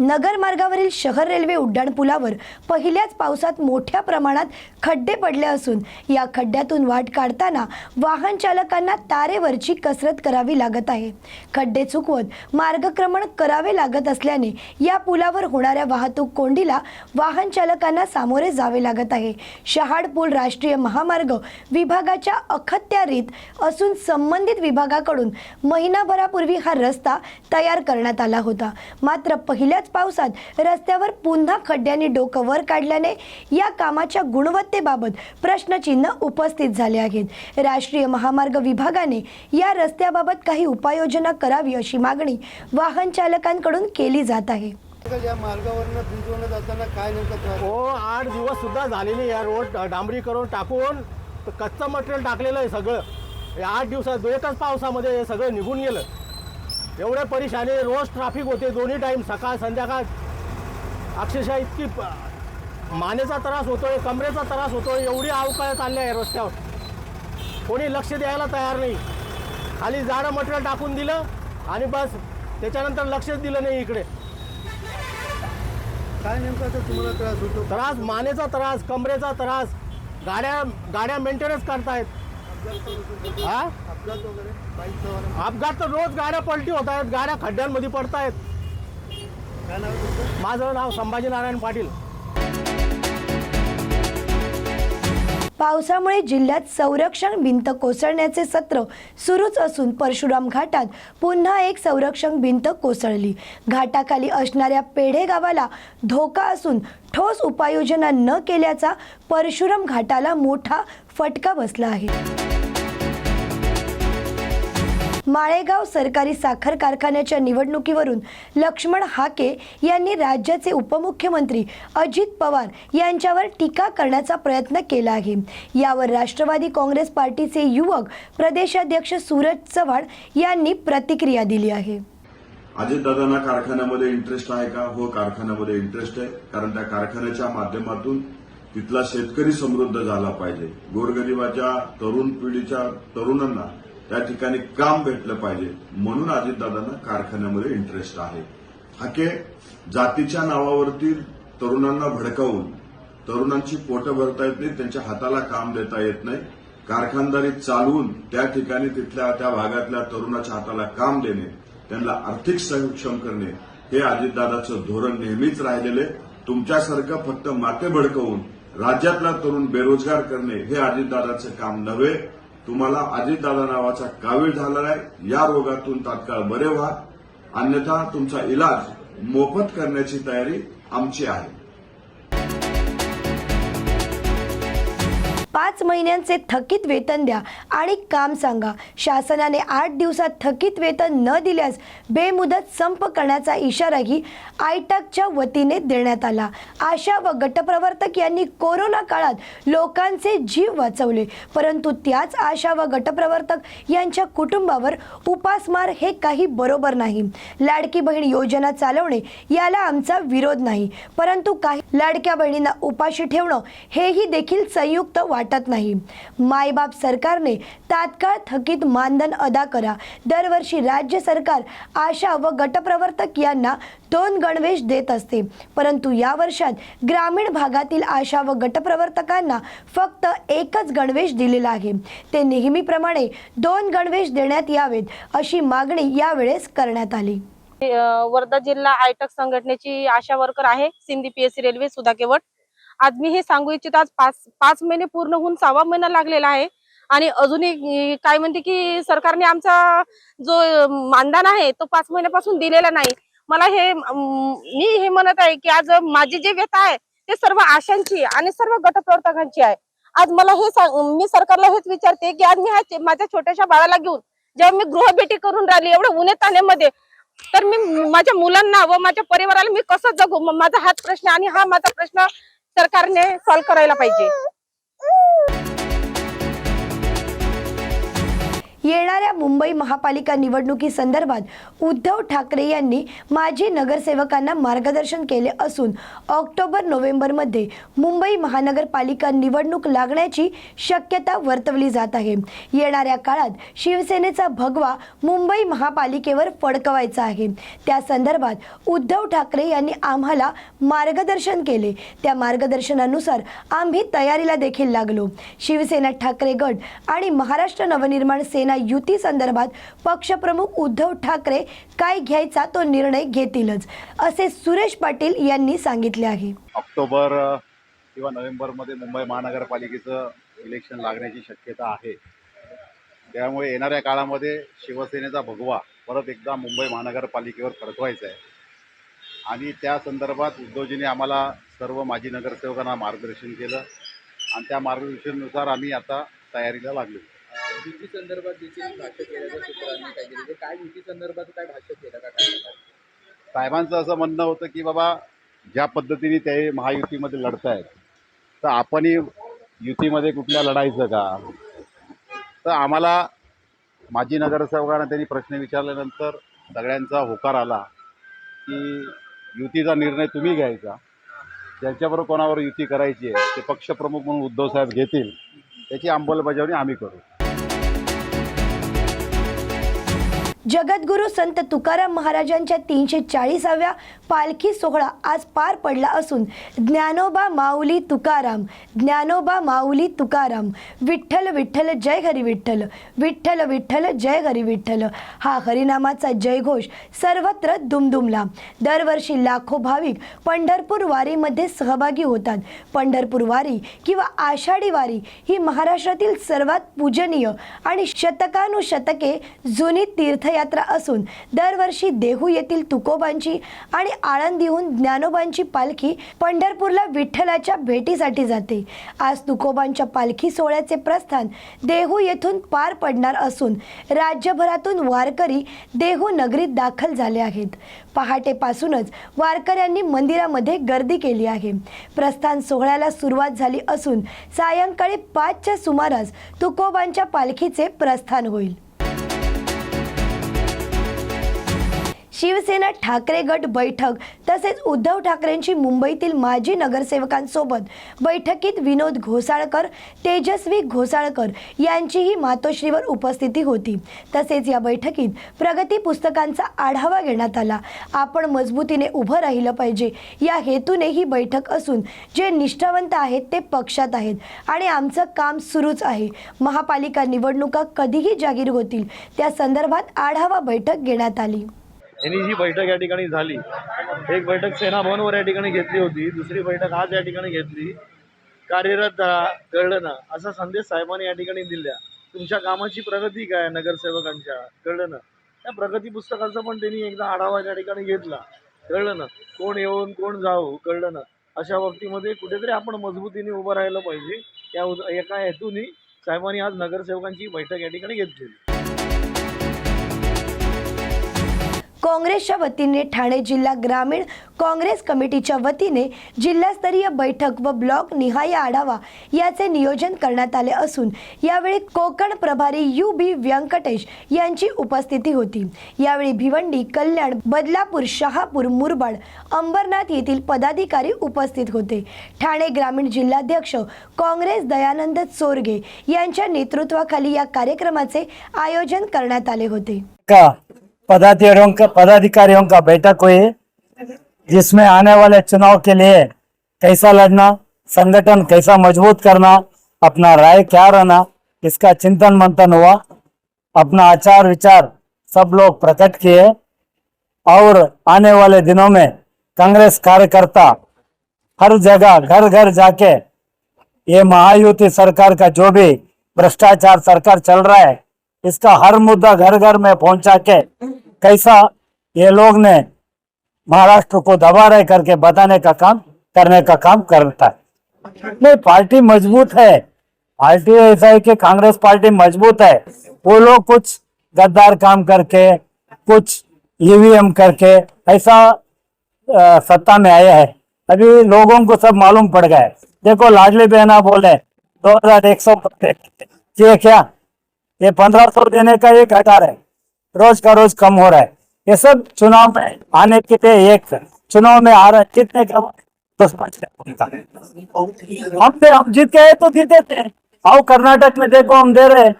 नगर मार्गावरील शहर रेल्वे उड्डाणपुलावर पहिल्याच पावसात मोठ्या प्रमाणात खड्डे पडले असून या खड्ड्यातून वाट काढताना वाहन चालकांना तारेवरची कसरत करावी लागत आहे. खड्डे चुकवत मार्गक्रमण करावे लागत असल्याने या पुलावर होणाऱ्या वाहतूक कोंडीला वाहन चालकांना सामोरे जावे लागत आहे. शहाड पूल राष्ट्रीय महामार्ग विभागाच्या अखत्यारीत असून संबंधित विभागाकडून महिनाभरापूर्वी हा रस्ता तयार करण्यात आला होता. मात्र पहिल्या पहिल्याच पावसात रस्त्यावर पुन्हा खड्ड्यांनी डोकं वर काढल्याने या कामाच्या गुणवत्तेबाबत प्रश्नचिन्ह उपस्थित झाले आहेत. राष्ट्रीय महामार्ग विभागाने या रस्त्याबाबत काही उपाययोजना करावी अशी मागणी वाहन चालकांकडून केली जात आहे. या मार्गावरनं जाताना काय नेमकं हो आठ दिवस सुद्धा झालेली या रोड डांबरीकरण टाकून. कच्चं मटेरियल टाकलेलं आहे सगळं. हे आठ दिवसात एकच पावसामध्ये हे सगळं निघून गेलं. एवढे परेशानी रोज ट्रॅफिक होते दोन्ही टाईम सकाळ संध्याकाळ. अक्षरशः इतकी मानेचा त्रास होतोय कमरेचा त्रास होतोय एवढी अवकाळ चालली आहे रस्त्यावर. कोणी लक्ष द्यायला तयार नाही. खाली जाडं मटेरियल टाकून दिलं आणि बस त्याच्यानंतर लक्षच दिलं नाही इकडे. काय नेमका तुम्हाला त्रास होतो? त्रास मानेचा त्रास कमरेचा त्रास. गाड्या गाड्या मेंटेनन्स करतायत. हा? अपघात वगैरे तर रोज गाड्या पलटी होत आहेत गाड्या खड्ड्यांमध्ये पडतायत काय नाव आहे तुमचं? माझं नाव संभाजी नारायण पाटील. पावसामुळे जिल्ह्यात संरक्षण भिंत कोसळण्याचे सत्र सुरूच असून परशुराम घाटात पुन्हा एक संरक्षण भिंत कोसळली. घाटाखाली असणाऱ्या पेढे गावाला धोका असून ठोस उपाययोजना न केल्याचा परशुराम घाटाला मोठा फटका बसला आहे. माळेगाव सरकारी साखर कारखान्याच्या निवडणुकीवरून लक्ष्मण हाके यांनी राज्याचे उपमुख्यमंत्री अजित पवार यांच्यावर टीका करण्याचा प्रयत्न केला आहे. यावर राष्ट्रवादी काँग्रेस पार्टीचे युवक प्रदेशाध्यक्ष सूरज चव्हाण यांनी प्रतिक्रिया दिली आहे. अजितदादांना कारखान्यामध्ये इंटरेस्ट आहे का? हो कारखान्यामध्ये इंटरेस्ट आहे. कारण त्या कारखान्याच्या माध्यमातून तिथला शेतकरी समृद्ध झाला पाहिजे. गोरगरिबाच्या तरुण पिढीच्या तरुणांना त्या ठिकाणी काम भेटलं पाहिजे. म्हणून अजितदादांना कारखान्यामध्ये इंटरेस्ट आहे. हाके जातीच्या नावावरती तरुणांना भडकावून तरुणांची पोटं भरता येत नाही त्यांच्या हाताला काम देता येत नाही. कारखानदारी चालवून त्या ठिकाणी तिथल्या त्या भागातल्या तरुणाच्या हाताला काम देणे त्यांना आर्थिक सक्षम करणे हे अजितदादाचं धोरण नेहमीच राहिलेले तुमच्यासारखं फक्त माते भडकवून राज्यातला तरुण बेरोजगार करणे हे अजितदादाचं काम नव्हे. तुम्हाला अजितदादा नावाचा कावीळ झालेला आहे. या रोगातून तात्काळ बरे व्हा. अन्यथा तुमचा इलाज मोफत करण्याची तयारी आमची आहे. पाच महिन्यांचे थकीत वेतन द्या आणि काम सांगा. शासनाने आठ दिवसात थकीत वेतन न दिल्यास बेमुदत संप करण्याचा इशाराही आयटकच्या वतीने देण्यात आला. आशा व गटप्रवर्तक यांनी कोरोना काळात लोकांचे जीव वाचवले. परंतु त्याच आशा व गटप्रवर्तक यांच्या कुटुंबावर उपासमार हे काही बरोबर नाही. लाडकी बहीण योजना चालवणे याला आमचा विरोध नाही. परंतु काही लाडक्या बहिणींना उपाशी ठेवणं हेही देखील संयुक्त वाटत नाही. मायबाप सरकारने तात्काळ थकीत मानधन अदा करा. दरवर्षी राज्य सरकार आशा व गटप्रवर्तक यांना दोन गणवेश देत असते. परंतु या वर्षात ग्रामीण भागातील आशा व गटप्रवर्तकांना फक्त एकच गणवेश दिलेला आहे. ते नेहमीप्रमाणे दोन गणवेश देण्यात यावेत अशी मागणी यावेळेस करण्यात आली. वर्धा जिल्हा आयटक संघटनेची आशा वर्कर आहे सिंधी पीएससी रेल्वे सुधा केवट आज मी हे सांगू इच्छित आज पाच पाच महिने पूर्ण होऊन सहावा महिना लागलेला आहे. आणि अजूनही काय म्हणते की सरकारने आमचा जो मानधन आहे तो पाच महिन्यापासून दिलेला नाही. मला हे मी हे म्हणत आहे की आज माझी जे व्यथा आहे ते सर्व आशांची आणि सर्व गटप्रवर्तकांची आहे. आज मला हे सांग- मी सरकारला हेच विचारते की आज मी माझ्या छोट्याशा बाळाला घेऊन जेव्हा मी गृहभेटी करून राहिली एवढं उन्हे ताण्यामध्ये तर मी माझ्या मुलांना व माझ्या परिवाराला मी कसं जगू? माझा हाच प्रश्न आणि हा माझा प्रश्न सरकारने सॉल्व्ह करायला पाहिजे. येणाऱ्या मुंबई महापालिका निवडणुकीसंदर्भात उद्धव ठाकरे यांनी माजी नगरसेवकांना मार्गदर्शन केले असून ऑक्टोबर नोव्हेंबरमध्ये मुंबई महानगरपालिका निवडणूक लागण्याची शक्यता वर्तवली जात आहे. येणाऱ्या काळात शिवसेनेचा भगवा मुंबई महापालिकेवर फडकवायचा आहे. त्या संदर्भात उद्धव ठाकरे यांनी आम्हाला मार्गदर्शन केले. त्या मार्गदर्शनानुसार आम्ही तयारीला देखील लागलो. शिवसेना ठाकरे गट आणि महाराष्ट्र नवनिर्माण सेना युती संदर्भात पक्षप्रमुख उद्धव ठाकरे काय घ्यायचा तो निर्णय घेतीलच असे सुरेश पाटील यांनी सांगितले आहे. ऑक्टोबर किंवा नोव्हेंबरमध्ये मुंबई महानगरपालिकेचं इलेक्शन लागण्याची शक्यता आहे. त्यामुळे येणाऱ्या काळामध्ये शिवसेनेचा भगवा परत एकदा मुंबई महानगरपालिकेवर फडकवायचा आहे. आणि त्या संदर्भात उद्धवजींनी आम्हाला सर्व माजी नगरसेवकांना मार्गदर्शन केलं. आणि त्या मार्गदर्शनानुसार आम्ही आता तयारीला लागलो. भीती संदर्भात देखील भाष्य केल्याचं सूत्रांनी काय केलं ते काय भीती संदर्भात काय भाष्य केलं का काय साहेबांचं असं म्हणणं होतं की बाबा ज्या पद्धतीने ते महायुतीमध्ये लढतायत तर आपणही युतीमध्ये कुठल्या लढायचं का? तर आम्हाला माजी नगरसेवकांना त्यांनी प्रश्न विचारल्यानंतर सगळ्यांचा होकार आला की युतीचा निर्णय तुम्ही घ्यायचा. ज्याच्याबरोबर कोणावर युती करायची आहे ते पक्षप्रमुख म्हणून उद्धवसाहेब घेतील त्याची अंमलबजावणी आम्ही करू. जगद्गुरू संत तुकाराम महाराजांच्या तीनशे चाळीसाव्या पालखी सोहळा आज पार पडला असून ज्ञानोबा माऊली तुकाराम ज्ञानोबा माऊली तुकाराम. विठ्ठल विठ्ठल जय हरी विठ्ठल विठ्ठल विठ्ठल जय हरी विठ्ठल. हा हरिनामाचा जयघोष सर्वत्र दुमदुमला. दरवर्षी लाखो भाविक पंढरपूर वारीमध्ये सहभागी होतात. पंढरपूर वारी किंवा आषाढी वारी ही महाराष्ट्रातील सर्वात पूजनीय आणि शतकानुशतके जुनी तीर्थया यात्रा असून दरवर्षी देहू येथील तुकोबांची आणि आळंदीहून ज्ञानोबांची पालखी पंढरपूरला विठ्ठलाच्या भेटीसाठी जाते. आज तुकोबांच्या पालखी सोहळ्याचे प्रस्थान देहू येथून पार पडणार असून राज्यभरातून वारकरी देहू नगरीत दाखल झाले आहेत. पहाटेपासूनच वारकऱ्यांनी मंदिरामध्ये गर्दी केली आहे. प्रस्थान सोहळ्याला सुरुवात झाली असून सायंकाळी पाचच्या सुमारास तुकोबांच्या पालखीचे प्रस्थान होईल. शिवसेना ठाकरे गट बैठक तसेच उद्धव ठाकरेंची मुंबईतील माजी नगरसेवकांसोबत बैठकीत विनोद घोसाळकर तेजस्वी घोसाळकर यांचीही मातोश्रीवर उपस्थिती होती. तसेच या बैठकीत प्रगती पुस्तकांचा आढावा घेण्यात आला. आपण मजबूतीने उभं राहिलं पाहिजे. या हेतूने ही बैठक असून जे निष्ठावंत आहेत ते पक्षात आहेत आणि आमचं काम सुरूच आहे. महापालिका निवडणुका कधीही जाहीर होतील. त्या संदर्भात आढावा बैठक घेण्यात आली. यांनी जी बैठक या ठिकाणी झाली एक बैठक सेना भवनवर या ठिकाणी घेतली होती दुसरी बैठक आज या ठिकाणी घेतली. कार्यरत राहा कळलं ना असा संदेश साहेबांनी या ठिकाणी दिल्या. तुमच्या कामाची प्रगती काय नगरसेवकांच्या? कळलं ना त्या प्रगती पुस्तकाचा पण त्यांनी एकदा आढावा या ठिकाणी घेतला. कळलं ना कोण येऊन कोण जाऊ कळलं ना अशा बाबतीमध्ये कुठेतरी आपण मजबूतीने उभं राहिलं पाहिजे. या एका हेतूने साहेबांनी आज नगरसेवकांची बैठक या ठिकाणी घेतलेली. काँग्रेसच्या वतीने ठाणे जिल्हा ग्रामीण काँग्रेस कमिटीच्या वतीने जिल्हास्तरीय बैठक व ब्लॉक निहाय आढावा याचे नियोजन करण्यात आले असून यावेळी कोकण प्रभारी यू बी व्यंकटेश यांची उपस्थिती होती. यावेळी भिवंडी कल्याण बदलापूर शहापूर मुरबाड अंबरनाथ येथील पदाधिकारी उपस्थित होते. ठाणे ग्रामीण जिल्हाध्यक्ष काँग्रेस दयानंद चोरगे यांच्या नेतृत्वाखाली या कार्यक्रमाचे आयोजन करण्यात आले होते. का? पदाधिकारियों का पदाधिकारियों का बैठक हुई जिसमें आने वाले चुनाव के लिए कैसा लड़ना, संगठन कैसा मज़बूत करना, अपना राय क्या रहना, इसका चिंतन मंथन हुआ। अपना आचार विचार सब लोग प्रकट किए और आने वाले दिनों में कांग्रेस कार्यकर्ता हर जगह, घर घर जाके ये महायुति सरकार का जो भी भ्रष्टाचार सरकार चल रहा है इसका हर मुद्दा घर घर में पहुँचा के कैसा ये लोग ने महाराष्ट्र को दबा रहे करके बताने का काम करने का काम करता है। नहीं पार्टी मज़बूत है। पार्टी ऐसा है कि कांग्रेस पार्टी मज़बूत है। वो लोग कुछ गद्दार काम करके कुछ ईवीएम करके ऐसा अ, सत्ता में आया है। अभी लोगों को सब मालूम पड़ गया है। देखो लाडली बहना बोले दो हज़ार एक सौ क्या? ये पंद्रह सौ देने का एक घटा रहे रोज का रोज कम हो रहा है। ये सब चुनाव में आने के थे एक चुनाव में आ रहा है। कितने का तो रहे हैं। उनका। हम पे हम जीत गए तो जीते थे आओ कर्नाटक में देखो, हम दे रहे हैं।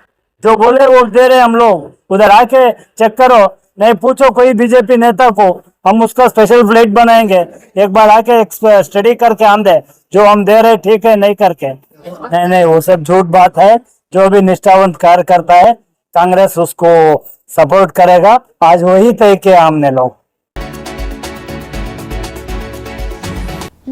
जो बोले वो दे रहे हम लोग। उधर आके चेक करो। नहीं, पूछो कोई बीजेपी नेता को। हम उसका स्पेशल फ़्लाइट बनाएँगे। एक बार आके स्टडी करके हम दे जो हम दे रहे ठीक है, नहीं करके। नहीं नहीं, वो सब झूठ बात है। जो भी निष्ठावंत कार्य करता है कांग्रेस उसको सपोर्ट करेगा। आज वही तय किया हमने लोग।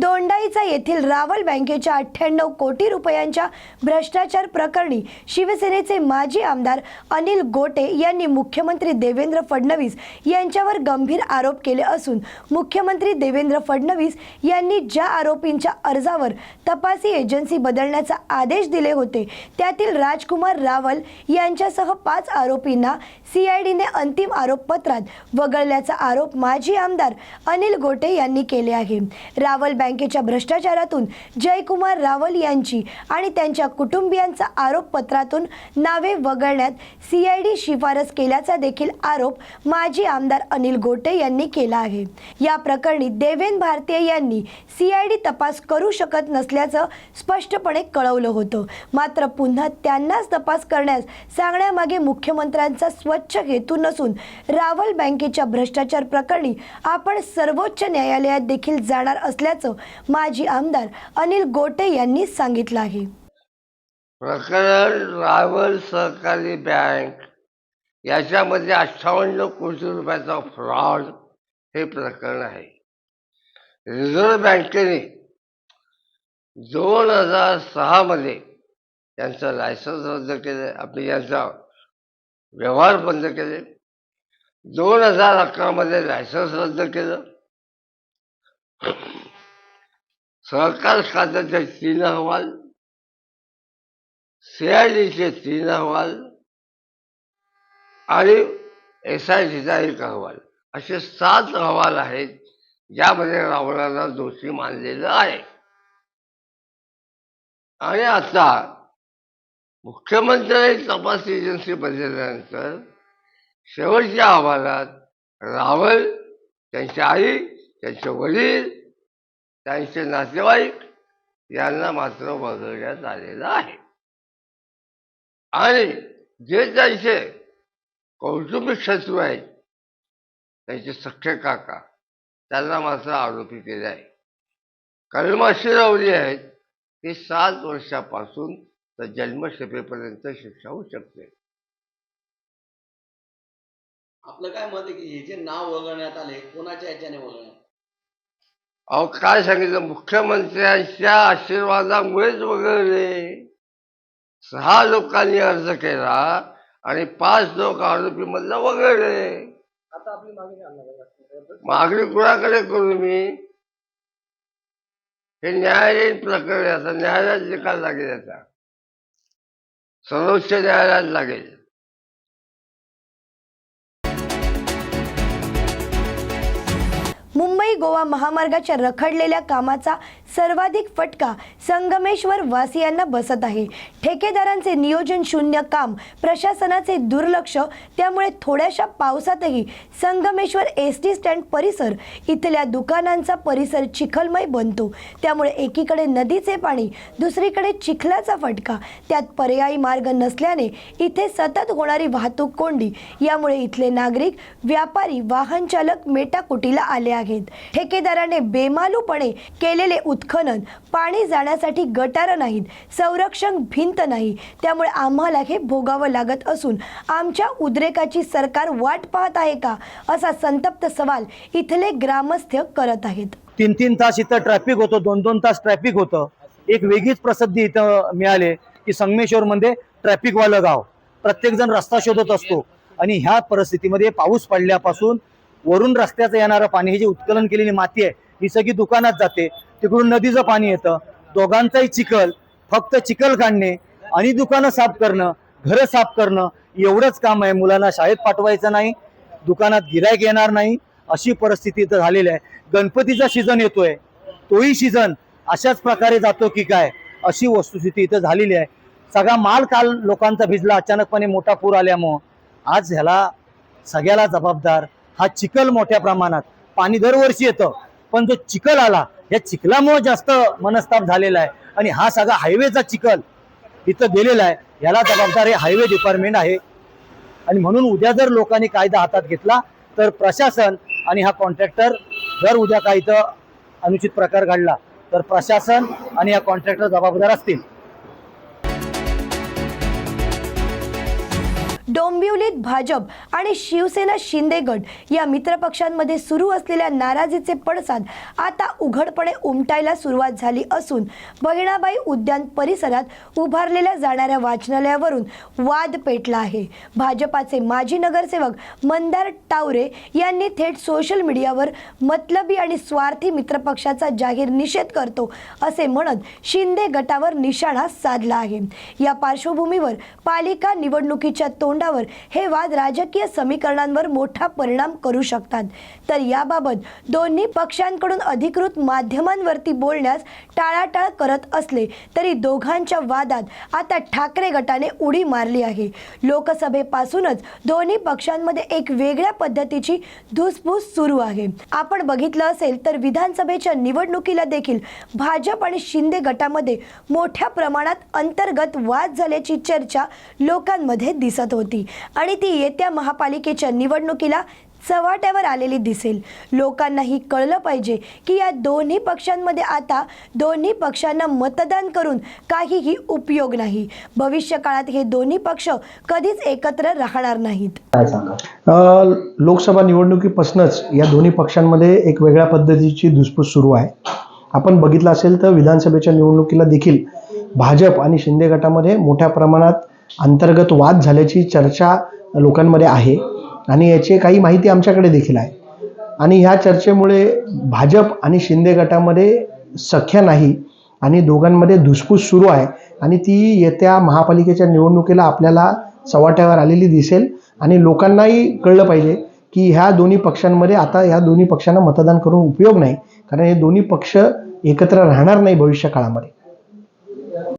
दोंडाईचा येथील रावल बँकेच्या अठ्ठ्याण्णव कोटी रुपयांच्या भ्रष्टाचार प्रकरणी शिवसेनेचे माजी आमदार अनिल गोटे यांनी मुख्यमंत्री देवेंद्र फडणवीस यांच्यावर गंभीर आरोप केले असून मुख्यमंत्री देवेंद्र फडणवीस यांनी ज्या आरोपींच्या अर्जावर तपासी एजन्सी बदलण्याचा आदेश दिले होते त्यातील राजकुमार रावल यांच्यासह पाच आरोपींना सीआयडीने अंतिम आरोपपत्रात वगळल्याचा आरोप माजी आमदार अनिल गोटे यांनी केले आहे. रावल बँक बँकेच्या भ्रष्टाचारातून जयकुमार रावल यांची आणि त्यांच्या कुटुंबियांचा आरोपपत्रातून नावे वगळण्यात सीआयडी शिफारस केल्याचा देखील आरोप माजी आमदार अनिल गोटे यांनी केला आहे. या प्रकरणी देवेन भारतीय यांनी सीआयडी तपास करू शकत नसल्याचं स्पष्टपणे कळवलं होतं. मात्र पुन्हा त्यांनाच तपास करण्यास सांगण्यामागे मुख्यमंत्र्यांचा स्वच्छ हेतू नसून रावल बँकेच्या भ्रष्टाचार प्रकरणी आपण सर्वोच्च न्यायालयात देखील जाणार असल्याचं माजी आमदार अनिल गोटे यांनी सांगितलं आहे. प्रकरण रावल सहकारी बँक. याच्यामध्ये अठ्ठावन्न कोटी रुपयाचा फ्रॉड हे प्रकरण आहे. रिझर्व्ह बँकेने दोन हजार सहामध्ये त्यांचं लायसन्स रद्द केलं आपले यांचा व्यवहार बंद केले. दोन हजार अकरामध्ये लायसन्स रद्द केलं. सहकार खात्याचे तीन अहवाल सीआयडीचे तीन अहवाल आणि एस आय डीचा एक अहवाल. असे सात अहवाल आहेत ज्यामध्ये रावणाला दोषी मानलेलं आहे. आणि आता मुख्यमंत्र्यांनी तपास एजन्सी बदलल्यानंतर शेवटच्या अहवालात रावण त्यांची आई त्यांचे वडील त्यांचे नातेवाईक यांना मात्र वगळण्यात आलेलं आहे. आणि जे त्यांचे कौटुंबिक शत्रू आहेत त्यांचे सख्खे काका त्यांना मात्र आरोपी केले आहे. कलमा शिरवली आहेत ती सात वर्षापासून तर जन्मशेपेपर्यंत शिक्षा होऊ शकते. आपलं काय मत आहे की हे जे नाव वगळण्यात आले कोणाच्या याच्याने वगळण्यात अहो काय सांगितलं मुख्यमंत्र्यांच्या आशीर्वादामुळेच वगळले. सहा लोकांनी अर्ज केला आणि पाच लोक आरोपी मधलं वगळले. आता आपली मागणी कुणाकडे करू मी? हे न्यायालयीन प्रकरण. आता न्यायालयात निकाल लागेल आता. सर्वोच्च न्यायालयात लागेल. गोवा महामार्गाच्या रखडलेल्या कामाचा सर्वाधिक फटका संगमेश्वर वासियांना बसत आहे. ठेकेदारांचे नियोजन शून्य काम प्रशासनाचे दुर्लक्ष त्यामुळे थोड्याशा पावसातही संगमेश्वर एस टी स्टँड परिसर इथल्या दुकानांचा परिसर चिखलमय बनतो. त्यामुळे एकीकडे नदीचे पाणी दुसरीकडे चिखलाचा फटका. त्यात पर्यायी मार्ग नसल्याने इथे सतत होणारी वाहतूक कोंडी. यामुळे इथले नागरिक व्यापारी वाहन चालक मेटाकुटीला आले आहेत. ठेकेदाराने बेमालूपणे केलेले उत्खनन पाणी जाण्यासाठी गटारं नाहीत संरक्षण भिंत नाही. त्यामुळे आम्हाला हे भोगावं लागत असून आमच्या उद्रेकाची सरकार वाट पाहत आहे का असा संतप्त सवाल इथले ग्रामस्थ करत आहेत. तीन तीन तास इथं ट्रॅफिक होतं दोन दोन तास ट्रॅफिक होतं. एक वेगळीच प्रसिद्धी इथं मिळाले की संगमेश्वरमध्ये ट्रॅफिकवालं गाव. प्रत्येकजण रस्ता शोधत असतो. आणि ह्या परिस्थितीमध्ये पाऊस पडल्यापासून वरून रस्त्याचं येणारं पाणी ही जी उत्कलन केलेली माती आहे ही सगळी दुकानात जाते. तिकडून नदीचं पाणी येतं. दोघांचाही चिखल फक्त चिखल काढणे आणि दुकानं साफ करणं घरं साफ करणं एवढंच काम आहे. मुलांना शाळेत पाठवायचं नाही दुकानात गिरायक येणार नाही अशी परिस्थिती इथं झालेली आहे. गणपतीचा सीझन येतोय. तोही सीझन अशाच प्रकारे जातो की काय अशी वस्तुस्थिती इथं झालेली आहे. सगळा माल काल लोकांचा भिजला अचानकपणे मोठा पूर आल्यामुळं. आज ह्याला सगळ्याला जबाबदार हा चिखल मोठ्या प्रमाणात. पाणी दरवर्षी येतं. पण जो चिखल आला या चिखलामुळे जास्त मनस्ताप झालेला आहे. आणि हा सगळा हायवेचा चिखल इथं गेलेला आहे. याला जबाबदार हे हायवे डिपार्टमेंट आहे. आणि म्हणून उद्या जर लोकांनी कायदा हातात घेतला तर प्रशासन आणि हा कॉन्ट्रॅक्टर जर उद्या काही इथं अनुचित प्रकार घडला तर प्रशासन आणि हा कॉन्ट्रॅक्टर जबाबदार असतील. डोंबिवलीत भाजप आणि शिवसेना शिंदे गट या मित्रपक्षांमध्ये सुरू असलेल्या नाराजीचे पडसाद आता उघडपणे उमटायला सुरुवात झाली असून बहिणाबाई उद्यान परिसरात उभारलेल्या जाणाऱ्या वाचनालयावरून वाद पेटला आहे. भाजपाचे माजी नगरसेवक मंदार टावरे यांनी थेट सोशल मीडियावर मतलबी आणि स्वार्थी मित्रपक्षाचा जाहीर निषेध करतो असे म्हणत शिंदे गटावर निशाणा साधला आहे. या पार्श्वभूमीवर पालिका निवडणुकीच्या तोंडा तोंडावर हे वाद राजकीय समीकरणांवर मोठा परिणाम करू शकतात. तर याबाबत दोन्ही पक्षांकडून अधिकृत माध्यमांवरती बोलण्यास टाळाटाळ करत असले तरी दोघांच्या वादात आता ठाकरे गटाने उडी मारली आहे. लोकसभेपासूनच दोन्ही पक्षांमध्ये एक वेगळ्या पद्धतीची धुसफूस सुरू आहे. आपण बघितलं असेल तर विधानसभेच्या निवडणुकीला देखील भाजप आणि शिंदे गटामध्ये मोठ्या प्रमाणात अंतर्गत वाद झाल्याची चर्चा लोकांमध्ये दिसत होती. आणि ती येत्या महापालिकेच्या निवडणुकीला चव्हाट्यावर आलेली दिसेल. लोकांनाही कळलं पाहिजे की या दोन्ही पक्षांमध्ये आता दोन्ही पक्षांना मतदान करून काहीही उपयोग नाही. भविष्य काळात हे दोन्ही पक्ष कधीच एकत्र राहणार नाहीत. अ, लोकसभा निवडणुकीपासूनच या दोन्ही पक्षांमध्ये एक वेगळ्या पद्धतीची धुसफूस सुरू आहे. आपण बघितलं असेल तर विधानसभेच्या निवडणुकीला देखील भाजप आणि शिंदे गटामध्ये मोठ्या प्रमाणात अंतर्गत वाद झाल्याची चर्चा लोकांमध्ये आहे आणि याची काही माहिती आमच्याकडे देखील आहे. आणि ह्या चर्चेमुळे भाजप आणि शिंदे गटामध्ये सख्या नाही आणि दोघांमध्ये धुसफूस सुरू आहे आणि ती येत्या महापालिकेच्या निवडणुकीला आपल्याला चव्हाट्यावर आलेली दिसेल आणि लोकांनाही कळलं पाहिजे की ह्या दोन्ही पक्षांमध्ये आता ह्या दोन्ही पक्षांना मतदान करून उपयोग नाही. कारण हे दोन्ही पक्ष एकत्र राहणार नाही भविष्य काळामध्ये